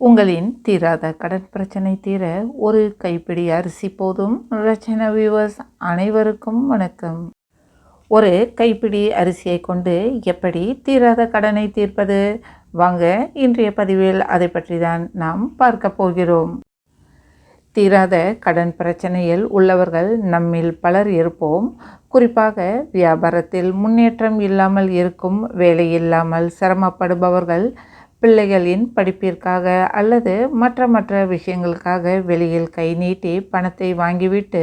உங்களின் தீராத கடன் பிரச்சனை தீர ஒரு கைப்பிடி அரிசி போதும். ரச்சன வியூவர்ஸ் அனைவருக்கும் வணக்கம். ஒரு கைப்பிடி அரிசியை கொண்டு எப்படி தீராத கடனை தீர்ப்பது? வாங்க இன்றைய பதிவில் அதை பற்றி தான் நாம் பார்க்க போகிறோம். தீராத கடன் பிரச்சனையில் உள்ளவர்கள் நம்மில் பலர் இருப்போம். குறிப்பாக வியாபாரத்தில் முன்னேற்றம் இல்லாமல் இருக்கும் வேலை இல்லாமல் சிரமப்படுபவர்கள் பிள்ளைகளின் படிப்பிற்காக அல்லது மற்ற மற்ற விஷயங்களுக்காக வெளியில் கை நீட்டி பணத்தை வாங்கிவிட்டு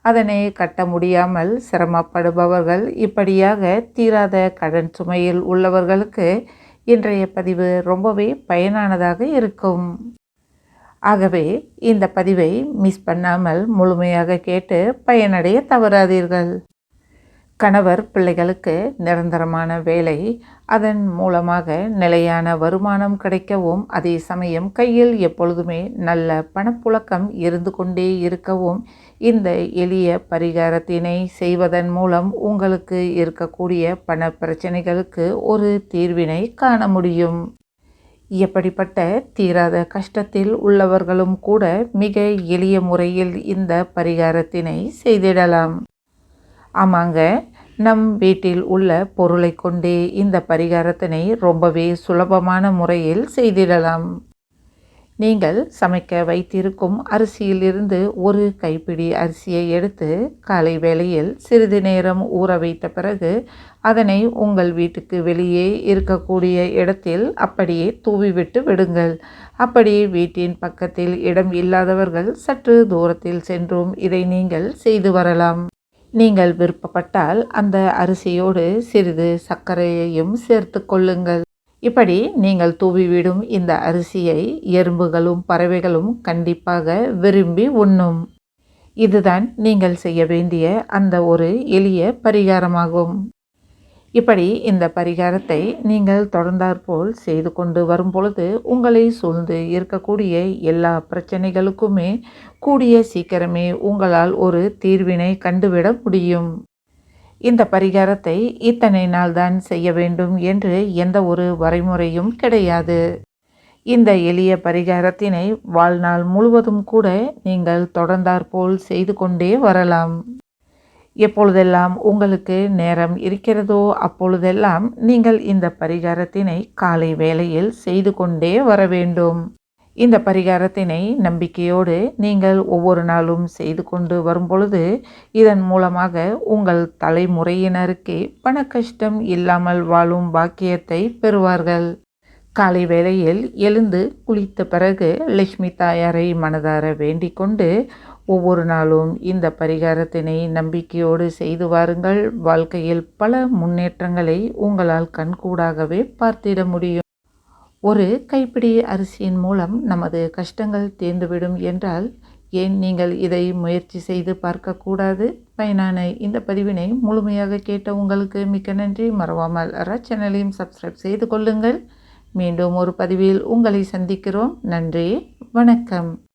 அதனை கட்ட முடியாமல் சிரமப்படுபவர்கள் இப்படியாக தீராத கடன் சுமையில் உள்ளவர்களுக்கு இன்றைய பதிவு ரொம்பவே பயனானதாக இருக்கும். ஆகவே இந்த பதிவை மிஸ் பண்ணாமல் முழுமையாக கேட்டு பயனடைய தவறாதீர்கள். கணவர் பிள்ளைகளுக்கு நிரந்தரமான வேலை அதன் மூலமாக நிலையான வருமானம் கிடைக்கவும் அதே சமயம் கையில் எப்பொழுதுமே நல்ல பணப்புழக்கம் இருந்து கொண்டே இருக்கவும் இந்த எளிய பரிகாரத்தினை செய்வதன் மூலம் உங்களுக்கு இருக்கக்கூடிய பண பிரச்சனைகளுக்கு ஒரு தீர்வினை காண முடியும். எப்படிப்பட்ட தீராத கஷ்டத்தில் உள்ளவர்களும் கூட மிக எளிய முறையில் இந்த பரிகாரத்தினை செய்திடலாம். ஆமாங்க நம் வீட்டில் உள்ள பொருளை கொண்டே இந்த பரிகாரத்தினை ரொம்பவே சுலபமான முறையில் செய்திடலாம். நீங்கள் சமைக்க வைத்திருக்கும் அரிசியிலிருந்து ஒரு கைப்பிடி அரிசியை எடுத்து காலை வேளையில் சிறிது நேரம் ஊற வைத்த பிறகு அதனை உங்கள் வீட்டுக்கு வெளியே இருக்கக்கூடிய இடத்தில் அப்படியே தூவிவிட்டு விடுங்கள். அப்படி வீட்டின் பக்கத்தில் இடம் இல்லாதவர்கள் சற்று தூரத்தில் சென்றும் இதை நீங்கள் செய்து வரலாம். நீங்கள் விருப்பப்பட்டால் அந்த அரிசியோடு சிறிது சர்க்கரையையும் சேர்த்து கொள்ளுங்கள். இப்படி நீங்கள் தூவிவிடும் இந்த அரிசியை எறும்புகளும் பறவைகளும் கண்டிப்பாக விரும்பி உண்ணும். இதுதான் நீங்கள் செய்ய வேண்டிய அந்த ஒரு எளிய பரிகாரமாகும். இப்படி இந்த பரிகாரத்தை நீங்கள் தொடர்ந்தாற்போல் செய்து கொண்டு வரும் பொழுது உங்களை சூழ்ந்து இருக்கக்கூடிய எல்லா பிரச்சனைகளுக்குமே கூடிய சீக்கிரமே உங்களால் ஒரு தீர்வினை கண்டுவிட முடியும். இந்த பரிகாரத்தை இத்தனை நாள் தான் செய்ய வேண்டும் என்று எந்த ஒரு வரைமுறையும் கிடையாது. இந்த எளிய பரிகாரத்தினை வாழ்நாள் முழுவதும் கூட நீங்கள் தொடர்ந்தாற்போல் செய்து கொண்டே வரலாம். எப்பொழுதெல்லாம் உங்களுக்கு நேரம் இருக்கிறதோ அப்பொழுதெல்லாம் நீங்கள் இந்த பரிகாரத்தினை காலை வேளையில் செய்து கொண்டே வர வேண்டும். இந்த பரிகாரத்தினை நம்பிக்கையோடு நீங்கள் ஒவ்வொரு நாளும் செய்து கொண்டு வரும் பொழுது இதன் மூலமாக உங்கள் தலைமுறையினருக்கு பண கஷ்டம் இல்லாமல் வாழும் பாக்கியத்தை பெறுவார்கள். காலை வேளையில் எழுந்து குளித்த பிறகு லட்சுமி தாயாரை மனதார வேண்டிக் கொண்டு ஒவ்வொரு நாளும் இந்த பரிகாரத்தினை நம்பிக்கையோடு செய்து வாருங்கள். வாழ்க்கையில் பல முன்னேற்றங்களை உங்களால் கண்கூடாகவே பார்த்திட முடியும். ஒரு கைப்பிடி அரிசியின் மூலம் நமது கஷ்டங்கள் தீர்ந்துவிடும் என்றால் ஏன் நீங்கள் இதை முயற்சி செய்து பார்க்கக்கூடாது? பயனான இந்த பதிவினை முழுமையாக கேட்ட உங்களுக்கு மிக்க நன்றி. மறவாமல் அற சேனலையும் சப்ஸ்கிரைப் செய்து கொள்ளுங்கள். மீண்டும் ஒரு பதிவில் உங்களை சந்திக்கிறோம். நன்றி. வணக்கம்.